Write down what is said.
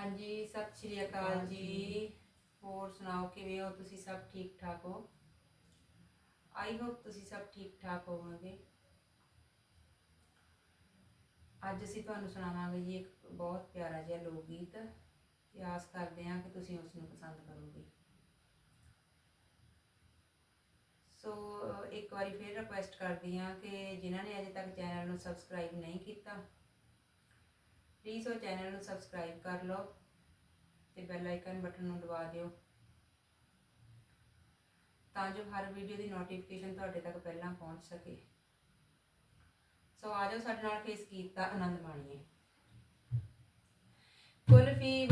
ਹਾਂਜੀ ਸਤਿ ਸ਼੍ਰੀ ਅਕਾਲ ਜੀ। ਹੋਰ ਸੁਣਾਓ ਕਿਵੇਂ ਹੋ? ਤੁਸੀਂ ਸਭ ਠੀਕ ਠਾਕ ਹੋ? ਆਈ ਹੋਪ ਤੁਸੀਂ ਸਭ ਠੀਕ ਠਾਕ ਹੋਵੋਗੇ। ਅੱਜ ਅਸੀਂ ਤੁਹਾਨੂੰ ਸੁਣਾਵਾਂਗੇ ਜੀ ਇੱਕ ਬਹੁਤ ਪਿਆਰਾ ਜਿਹਾ ਲੋਕ ਗੀਤ ਤੇ ਆਸ ਕਰਦੇ ਹਾਂ ਕਿ ਤੁਸੀਂ ਉਸ ਨੂੰ ਪਸੰਦ ਕਰੋਗੇ। ਸੋ ਇੱਕ ਵਾਰੀ ਫੇਰ ਰਿਕੁਐਸਟ ਕਰਦੀ ਹਾਂ ਕਿ ਜਿਨ੍ਹਾਂ ਨੇ ਅਜੇ ਤੱਕ ਚੈਨਲ ਨੂੰ ਸਬਸਕ੍ਰਾਈਬ ਨਹੀਂ ਕੀਤਾ ਪਲੀਜ਼ ਉਹ ਚੈਨਲ ਨੂੰ ਸਬਸਕ੍ਰਾਈਬ ਕਰ ਲਓ ਤੇ ਬੈਲ ਆਈਕਨ ਬਟਨ ਨੂੰ ਦਬਾ ਦਿਓ। ਤਾਂ ਜੋ ਹਰ ਵੀਡੀਓ ਦੀ ਨੋਟੀਫਿਕੇਸ਼ਨ ਤੁਹਾਡੇ ਤੱਕ ਪਹਿਲਾਂ ਪਹੁੰਚ ਸਕੇ। ਸੋ ਆ ਜਾਓ, ਸਾਡੇ ਨਾਲ ਫੇਸ ਗੀਤ ਦਾ ਆਨੰਦ ਮਾਣੀਏ। ਕੁਲਫੀ